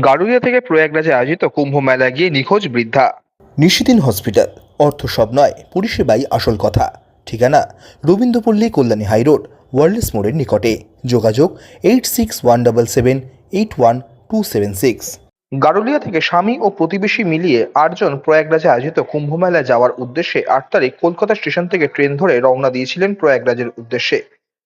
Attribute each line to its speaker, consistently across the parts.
Speaker 1: গারুলিয়া থেকে প্রয়াগরাজে আয়োজিত কুম্ভ মেলায় গিয়ে নিখোঁজ বৃদ্ধা।
Speaker 2: নিশিদিন হসপিটাল। অর্থ সব নয় পরিষেবাই আসল কথা। ঠিকানা রবীন্দ্রপল্লী কল্যাণী হাইরোড ওয়ার্ল্ডস মোড়ের নিকটে। যোগাযোগ eight six one double seven eight one two seven six.
Speaker 1: Garulia থেকে স্বামী ও প্রতিবেশী মিলিয়ে আটজন প্রয়াগরাজে আয়োজিত কুম্ভ মেলায় যাওয়ার উদ্দেশ্যে আট তারিখ কলকাতা স্টেশন থেকে ট্রেন ধরে রওনা দিয়েছিলেন প্রয়াগরাজের উদ্দেশ্যে।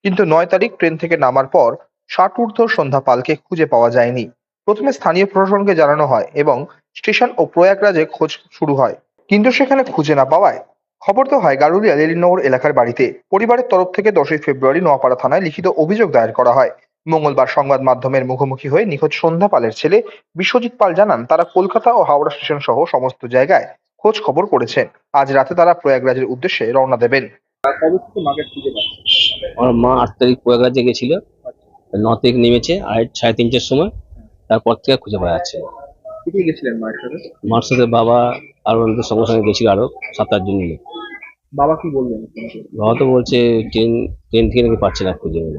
Speaker 1: কিন্তু নয় তারিখ ট্রেন থেকে নামার পর ষাট ঊর্ধ্ব সন্ধ্যা পালকে খুঁজে পাওয়া যায়নি। প্রথমে স্থানীয় প্রশাসনকে জানানো হয় এবং স্টেশন ও প্রয়াগরাজে খোঁজ শুরু হয়। কিন্তু সেখানে খুঁজে না পাওয়ায় খবর তো হয় গারুলিয়া লেলিনগর এলাকার বাড়িতে। পরিবারের তরফ থেকে দশই ফেব্রুয়ারি নোয়াপাড়া থানায় লিখিত অভিযোগ দায়ের করা হয়। মঙ্গলবার সংবাদ মাধ্যমের মুখোমুখি হয়ে নিখোঁজ সন্ধ্যা পালের ছেলে বিশ্বজিৎ পাল জানান তারা কলকাতা ও হাওড়া স্টেশন সহ সমস্ত জায়গায় খোঁজ খবর করেছেন। আজ রাতে তারা প্রয়াগরাজের উদ্দেশ্যে রওনা দেবেন।
Speaker 3: আমার মা আট তারিখ প্রয়াগরাজে গেছিল। ন তারিখ নেমেছে আর সাড়ে তিনটের সময়। তারপর থেকে খুঁজে পাওয়া যাচ্ছে। না।
Speaker 1: কোথায় গেছিলেন মায়ের সাথে?
Speaker 3: মার সাথে বাবা আর ওনাদের সঙ্গে সঙ্গে গেছিল আরও সাত আট জন মিলে।
Speaker 1: বাবা কি বললেন?
Speaker 3: বাবা তো বলছে ট্রেন ট্রেন থেকে নাকি পাচ্ছে না খুঁজে বলে।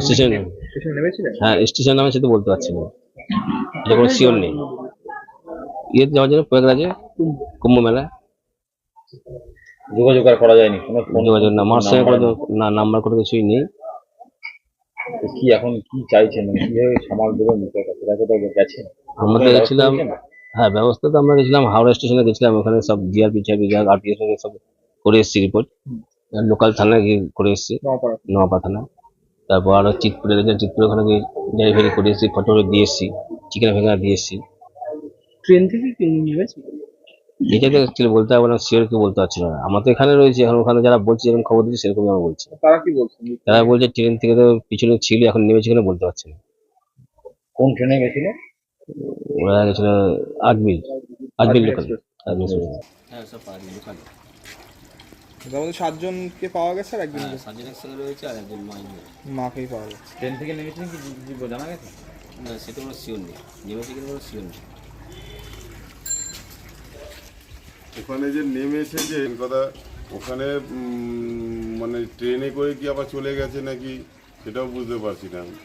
Speaker 3: স্টেশন
Speaker 1: স্টেশনে নেমেছিলেন?
Speaker 3: হ্যাঁ স্টেশন নামে সেটা বলতে পারছি না। এটা কোনো শিওর নেই। ইয়েতে যাওয়ার জন্য প্রয়াগরাজে? কুম্ভ। মেলা
Speaker 4: যোগাযোগ আর করা যায়নি। কোনো
Speaker 3: যোগাযোগ না মার সঙ্গে কোনো না নাম্বার কোনো কিছুই নেই।
Speaker 4: কি এখন কি চাইছেন? মানে কীভাবে সামাল দেবেন বিষয়টা কোথায় কোথায় গেছেন
Speaker 3: আমরা গেছিলাম হ্যাঁ ব্যবস্থা তো আমরা গেছিলাম হাওড়া স্টেশনে গেছিলাম ওখানে সব জিআরপি টিআরপি যা আরপিএফ সঙ্গে সব করে এসেছি রিপোর্ট লোকাল থানায় গিয়ে করে এসেছি। নোয়াপা থানা। তারপর আরও চিতপুরে গেছিলাম চিতপুরে ওখানে গিয়ে ডেলিভারি করে এসেছি ফটো দিয়ে এসেছি চিকেন ভেঙা দিয়ে এসেছি।
Speaker 1: ট্রেন থেকে
Speaker 3: এটা তো অ্যাকচুয়ালি বলতে পারব না শিওর কি বলতে পারছি না। আমরা তো এখানে রয়েছে এখন ওখানে যারা বলছে যেরকম খবর দিচ্ছে সেরকমই আমরা বলছি।
Speaker 1: তারা কি বলছেন
Speaker 3: তারা বলছে ট্রেন থেকে তো পিছনে ছিল এখন নেমেছে কিনা বলতে পারছি না।
Speaker 4: কোন ট্রেনে গেছিল?
Speaker 3: ওরা গেছিল আজমির আজমির লোকাল আজমির হ্যাঁ সব লোকাল
Speaker 1: আমাদের সাতজনকে পাওয়া গেছে আর একজন
Speaker 3: সার্জনের সঙ্গে রয়েছে আর একজন মাইন
Speaker 1: মাকেই পাওয়া গেছে।
Speaker 4: ট্রেন থেকে নেমেছিলেন কি? জানা গেছে
Speaker 3: না সেটা কোনো শিওর নেই। নেমেছে কিনা কোনো শিওর নেই।
Speaker 5: ওখানে যে নেমেছে যে কথা ওখানে মানে ট্রেনে করে কি আবার চলে গেছে নাকি সেটাও বুঝতে পারছি না আমি।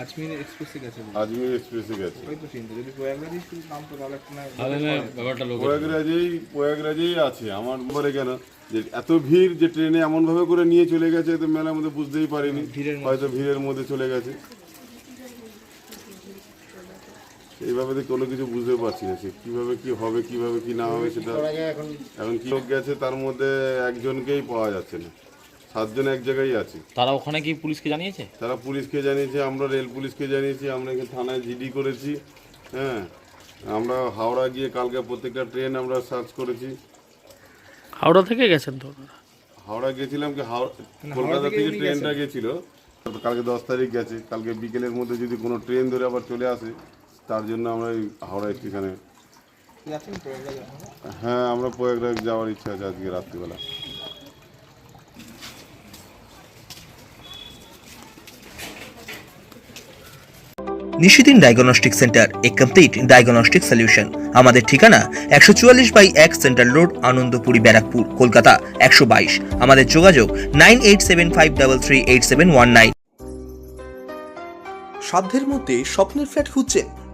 Speaker 1: আজমির এক্সপ্রেসে গেছে
Speaker 5: আজমির এক্সপ্রেসে গেছে।
Speaker 1: ওই তো চিন্তা যদি প্রয়াগরাজই
Speaker 5: প্রয়াগরাজেই আছে। আমার পরে কেন যে এত ভিড় যে ট্রেনে এমনভাবে করে নিয়ে চলে গেছে তো মেলার মধ্যে বুঝতেই পারিনি। হয়তো ভিড়ের মধ্যে চলে গেছে। এইভাবে তো কোনো কিছু বুঝতে পারছি না সে কীভাবে কি হবে কীভাবে কি না হবে সেটা। এখন। কি লোক গেছে তার মধ্যে একজনকেই পাওয়া যাচ্ছে না। সাতজন এক জায়গায় আছে।
Speaker 4: তারা ওখানে কি পুলিশকে জানিয়েছে?
Speaker 5: তারা পুলিশকে জানিয়েছে আমরা রেল পুলিশকে জানিয়েছি আমরা এখানে থানায় জিডি করেছি হ্যাঁ। আমরা হাওড়া গিয়ে কালকে প্রত্যেকটা ট্রেন আমরা সার্চ করেছি।
Speaker 6: হাওড়া থেকে গেছেন তো
Speaker 5: হাওড়া গেছিলাম কি হাওড়া কলকাতা থেকে ট্রেনটা গেছিল। কালকে দশ তারিখ গেছে। কালকে বিকেলের মধ্যে যদি কোনো ট্রেন ধরে আবার চলে আসে তার জন্য আমরা এই হাওড়া স্টেশনে হ্যাঁ আমরা প্রয়াগরাজ যাওয়ার ইচ্ছা আছে আজকে রাত্রিবেলা।
Speaker 2: নিশিদিন ডায়াগনস্টিক সেন্টার এ কমপ্লিট ডায়াগনস্টিক সলিউশন। আমাদের ঠিকানা একশো চুয়াল্লিশ বাই এক সেন্ট্রাল রোড আনন্দপুরি ব্যারাকপুর কলকাতা একশো বাইশ। আমাদের যোগাযোগ nine eight seven five double three eight seven one nine. সাধ্যের মধ্যে স্বপ্নের ফ্ল্যাট খুঁজছেন